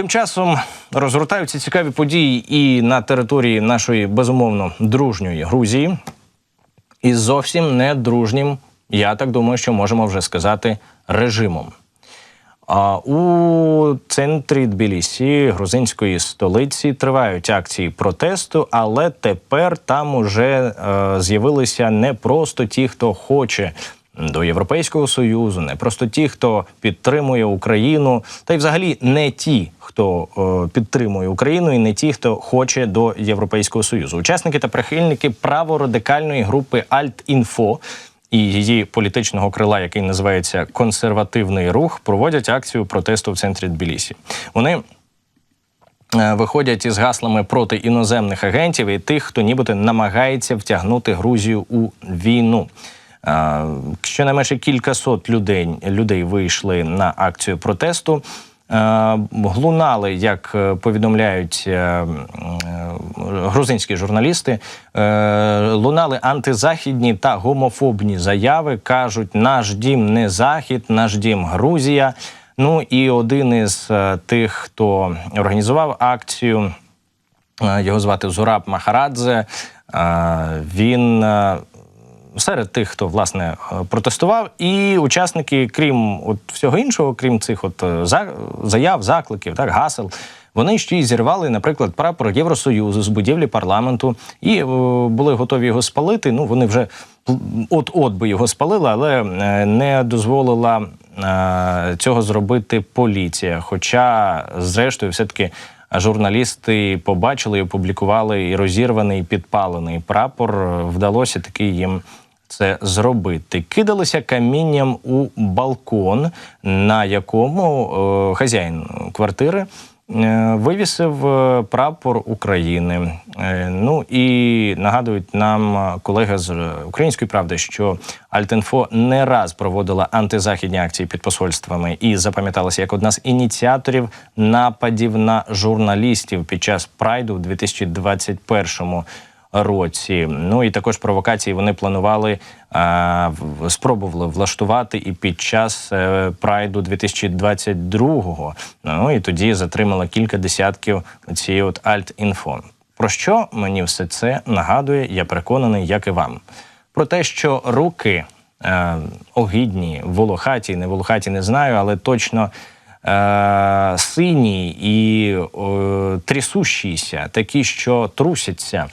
Тим часом розгортаються цікаві події і на території нашої безумовно дружньої Грузії, і зовсім не дружнім, я так думаю, що можемо вже сказати, режимом. У центрі Тбілісі, грузинської столиці, тривають акції протесту, але тепер там уже е, з'явилися не просто ті, хто хоче до Європейського союзу, не просто ті, хто підтримує Україну, та й взагалі не ті, хто е, підтримує Україну, і не ті, хто хоче до Європейського союзу. Учасники та прихильники праворадикальної групи Альт-Інфо і її політичного крила, який називається консервативний рух, проводять акцію протесту в центрі Тбілісі. Вони е, виходять із гаслами проти іноземних агентів і тих, хто нібито намагається втягнути Грузію у війну. Щонайменше кількасот людей, людей вийшли на акцію протесту. Глунали, як е, повідомляють е, е, грузинські журналісти, лунали антизахідні та гомофобні заяви. кажуть, наш дім не захід, наш дім Грузія. Ну і один із тих, хто організував акцію, його звати Зураб Махарадзе. Він серед тих, хто власне е, протестував, і учасники, крім от всього іншого, крім цих от е, за- заяв, закликів, так гасел. Вони ще й зірвали, наприклад, прапор Євросоюзу з будівлі парламенту і е, були готові його спалити. Ну вони вже от-от би його спалили, але не дозволила е, цього зробити поліція. Хоча, зрештою, все-таки журналісти побачили і опублікували і розірваний, і підпалений прапор. Вдалося таки їм це зробити. Кидалися камінням у балкон, на якому е, хазяїн квартири. Е, Вивісив е, прапор України. Е, Ну і нагадують нам колеги з української правди, що Альтинфо не раз проводила антизахідні акції під посольствами і запам'яталася як одна з ініціаторів нападів на журналістів під час прайду в 2021 році. Ну і також провокації вони планували в- спробували влаштувати і під час е, прайду 2022-го. Ну і тоді затримала кілька десятків цієї от альт-інфо. Про що мені все це нагадує? Я переконаний, як і вам. Про те, що руки е, огідні, волохаті, не волохаті, не знаю, але точно е, сині і е, трясущіся, такі, що трусяться.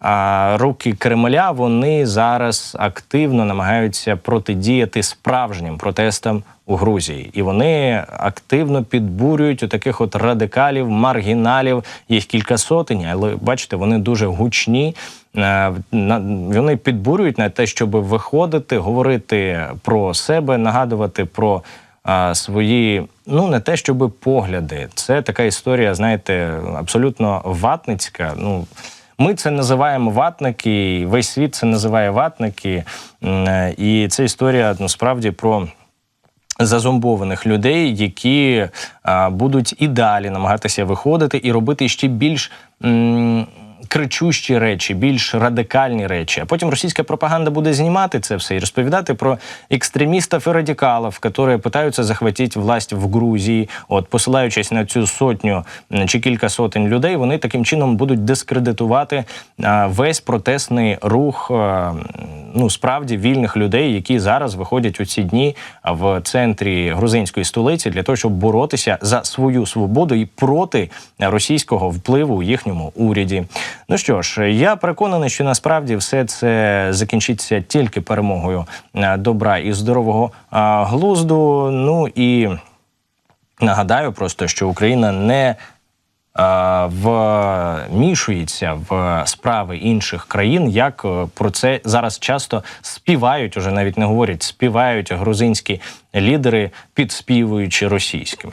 А руки Кремля вони зараз активно намагаються протидіяти справжнім протестам у Грузії, і вони активно підбурюють у таких от радикалів, маргіналів. Їх кілька сотень, але бачите, вони дуже гучні. Е, Вони підбурюють на те, щоб виходити, говорити про себе, нагадувати про свої, ну не те, щоб погляди. Це така історія, знаєте, абсолютно ватницька. Ну ми це називаємо ватники, весь світ це називає ватники. Е, І це історія насправді про зазомбованих людей, які а, будуть і далі намагатися виходити і робити ще більш. Кричущі речі, більш радикальні речі. А потім російська пропаганда буде знімати це все і розповідати про екстремістів і радикалів, які намагаються захватити власть в Грузії. От посилаючись на цю сотню чи кілька сотень людей, вони таким чином будуть дискредитувати весь протестний рух. а, ну справді вільних людей, які зараз виходять у ці дні в центрі грузинської столиці для того, щоб боротися за свою свободу і проти російського впливу у їхньому уряді. Ну що ж, я переконаний, що насправді все це закінчиться тільки перемогою е, добра і здорового глузду. Ну і нагадаю просто, що Україна не е, вмішується в справи інших країн, як е, про це зараз часто співають, уже навіть не говорять, співають грузинські лідери, підспівуючи російськими.